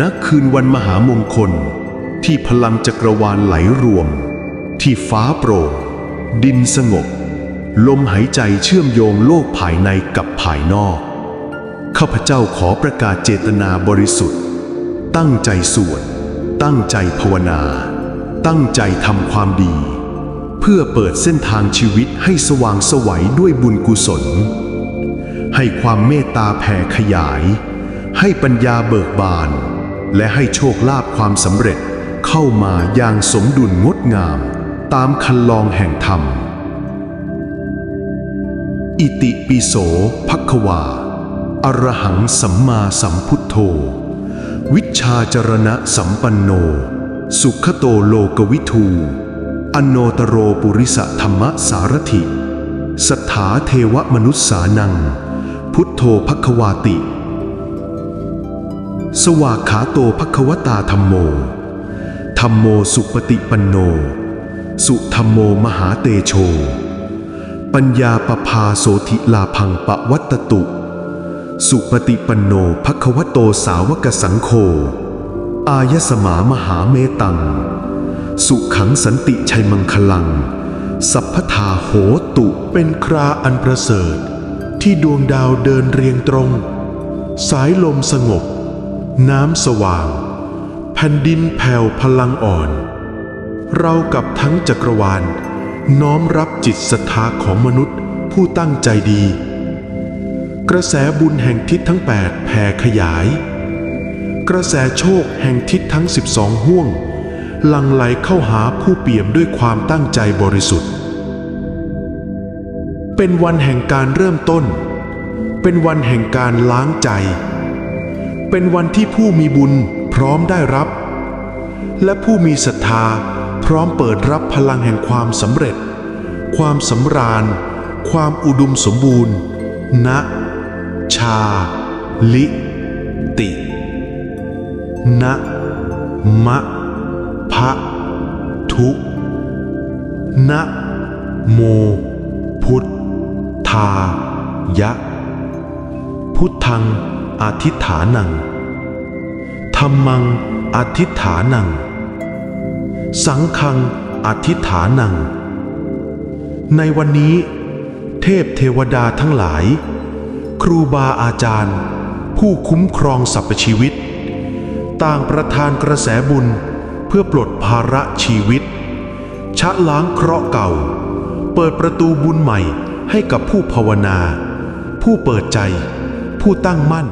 ณคืนวันมหามงคล ที่พลังจักรวาลไหลรวม ที่ฟ้าโปร่งดินสงบ ลมหายใจเชื่อมโยงโลกภายในกับภายนอก ข้าพเจ้าขอประกาศเจตนาบริสุทธิ์ ตั้งใจสวดตั้งใจภาวนา ตั้งใจทำความดี เพื่อเปิดเส้นทางชีวิตให้สว่างสวัยด้วยบุญกุศล ให้ความเมตตาแผ่ขยาย ให้ปัญญาเบิกบาน และให้โชคลาภความสำเร็จเข้ามาอย่างสมดุลงดงาม ตามคันลองแห่งธรรม อิติปิโสภควา อรหังสัมมาสัมพุทโธ วิชาจรณะสัมปันโน สุขโตโลกวิทูอโนตโรปุริสธรรมสารถิสทธาเทวมนุษสานัง พุทโธภควาติ สวากขาโตภควตาธรรมโม ธรรมโมสุปฏิปันโน สุธรรมโมมหาเตโช ปัญญาปภาโสธิลาพังปะวัตตุ สุปฏิปันโนภควโตสาวกสังโฆ อายสมามหาเมตัง สุขังสันติชัยมังคลัง สัพพทาโหตุเป็นคราอันประเสริฐ ที่ดวงดาวเดินเรียงตรง สายลมสงบ น้ำสว่าง แผ่นดินแผ่วพลังอ่อน เรากับทั้งจักรวาล น้อมรับจิตศรัทธาของมนุษย์ผู้ตั้งใจดี กระแสบุญแห่งทิศทั้ง 8 แผ่ขยาย กระแสโชคแห่งทิศทั้ง 12 ห่วงหลังไหลเข้าหาผู้เปี่ยมด้วยความตั้งใจบริสุทธิ์ เป็นวันแห่งการเริ่มต้น เป็นวันแห่งการล้างใจ เป็นวันที่ผู้มีบุญพร้อมได้รับ และผู้มีศรัทธาพร้อมเปิดรับพลังแห่งความสำเร็จ ความสำราญ ความอุดมสมบูรณ์ณชา ลิ ติณมะพะทุนะโม พุทธายะ พุทธัง อธิฐานังธรรมังอธิฐานัง สังฆังอธิฐานัง ในวันนี้ เทพเทวดาทั้งหลาย ครูบาอาจารย์ ผู้คุ้มครองสรรพชีวิต ต่างประทานกระแสบุญเพื่อปลดภาระชีวิต ชะล้างเคราะห์เก่า เปิดประตูบุญใหม่ให้กับผู้ภาวนา ผู้เปิดใจ ผู้ตั้งมั่น